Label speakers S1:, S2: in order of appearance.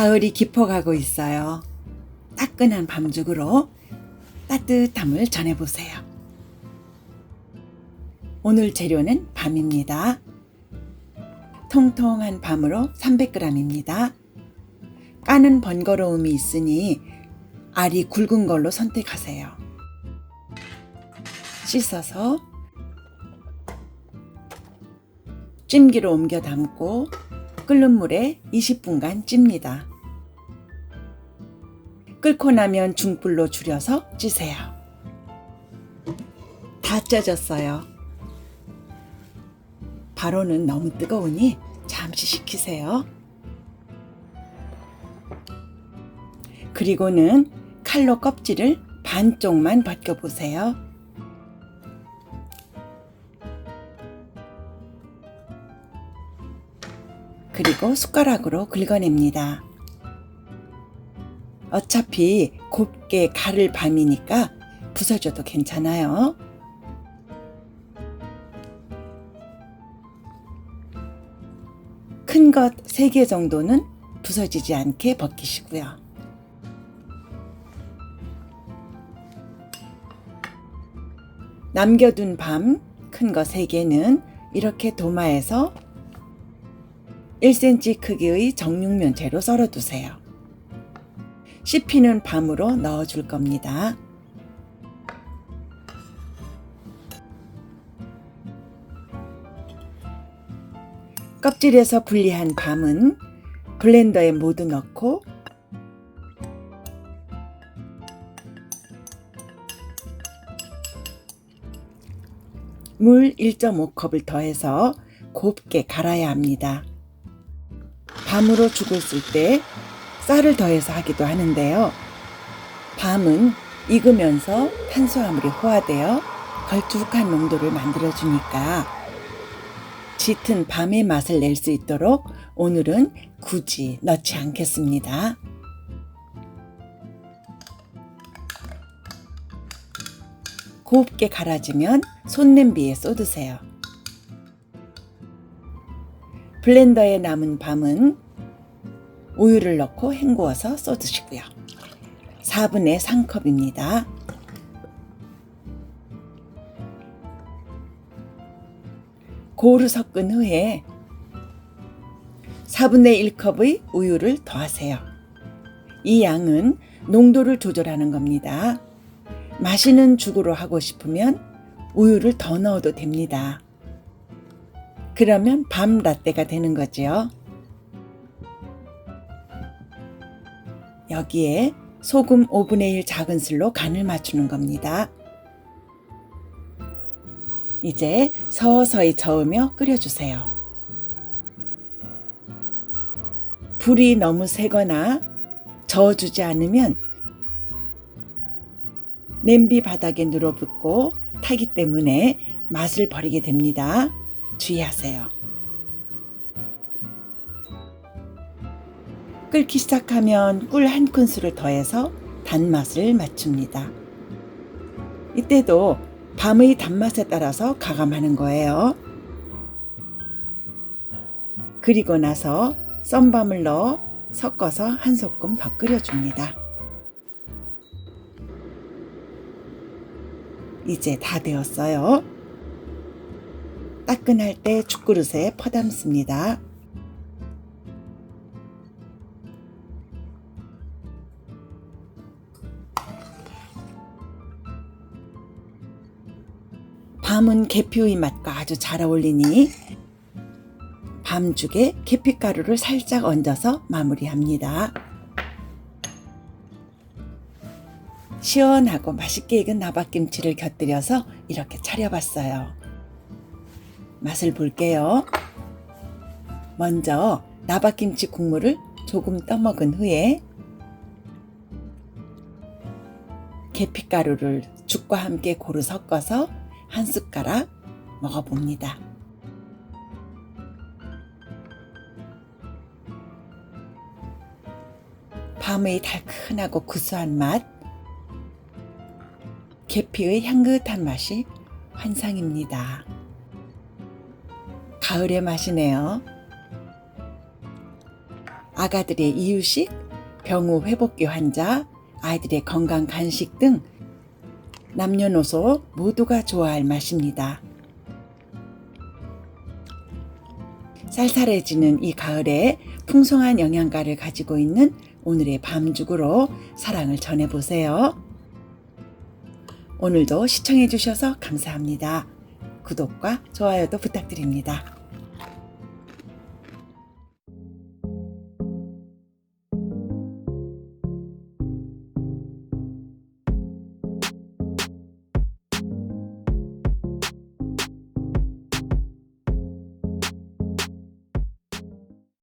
S1: 가을이 깊어가고 있어요. 따끈한 밤죽으로 따뜻함을 전해보세요. 오늘 재료는 밤입니다. 통통한 밤으로 300g입니다. 까는 번거로움이 있으니 알이 굵은 걸로 선택하세요. 씻어서 찜기로 옮겨 담고 끓는 물에 20분간 찝니다. 끓고 나면 중불로 줄여서 찌세요. 다 쪄졌어요. 바로는 너무 뜨거우니 잠시 식히세요. 그리고는 칼로 껍질을 반쪽만 벗겨보세요. 그리고 숟가락으로 긁어냅니다. 어차피 곱게 갈을 밤이니까 부서져도 괜찮아요. 큰 것 3개 정도는 부서지지 않게 벗기시고요. 남겨둔 밤 큰 거 3개는 이렇게 도마에서 1cm 크기의 정육면체로 썰어두세요. 씹히는 밤으로 넣어줄 겁니다. 껍질에서 분리한 밤은 블렌더에 모두 넣고 물 1.5컵을 더해서 곱게 갈아야 합니다. 밤으로 죽을 쓸때 쌀을 더해서 하기도 하는데요. 밤은 익으면서 탄수화물이 호화되어 걸쭉한 농도를 만들어주니까 짙은 밤의 맛을 낼 수 있도록 오늘은 굳이 넣지 않겠습니다. 곱게 갈아지면 손냄비에 쏟으세요. 블렌더에 남은 밤은 우유를 넣고 헹구어서 쏟으시고요. 4분의 3컵입니다. 고루 섞은 후에 4분의 1컵의 우유를 더하세요. 이 양은 농도를 조절하는 겁니다. 마시는 죽으로 하고 싶으면 우유를 더 넣어도 됩니다. 그러면 밤 라떼가 되는 거지요. 여기에 소금 5분의 1 작은 술로 간을 맞추는 겁니다. 이제 서서히 저으며 끓여주세요. 불이 너무 세거나 저어주지 않으면 냄비 바닥에 눌어붙고 타기 때문에 맛을 버리게 됩니다. 주의하세요. 끓기 시작하면 꿀 한 큰술을 더해서 단맛을 맞춥니다. 이때도 밤의 단맛에 따라서 가감하는 거예요. 그리고 나서 썬밤을 넣어 섞어서 한 소끔 더 끓여줍니다. 이제 다 되었어요. 따끈할 때 죽그릇에 퍼담습니다. 밤은 계피의 맛과 아주 잘 어울리니 밤죽에 계피가루를 살짝 얹어서 마무리합니다. 시원하고 맛있게 익은 나박김치를 곁들여서 이렇게 차려봤어요. 맛을 볼게요. 먼저 나박김치 국물을 조금 떠먹은 후에 계피가루를 죽과 함께 고루 섞어서 한 숟가락 먹어봅니다. 밤의 달큰하고 구수한 맛, 계피의 향긋한 맛이 환상입니다. 가을의 맛이네요. 아가들의 이유식, 병우 회복기 환자, 아이들의 건강 간식 등 남녀노소 모두가 좋아할 맛입니다. 쌀쌀해지는 이 가을에 풍성한 영양가를 가지고 있는 오늘의 밤죽으로 사랑을 전해보세요. 오늘도 시청해주셔서 감사합니다. 구독과 좋아요도 부탁드립니다.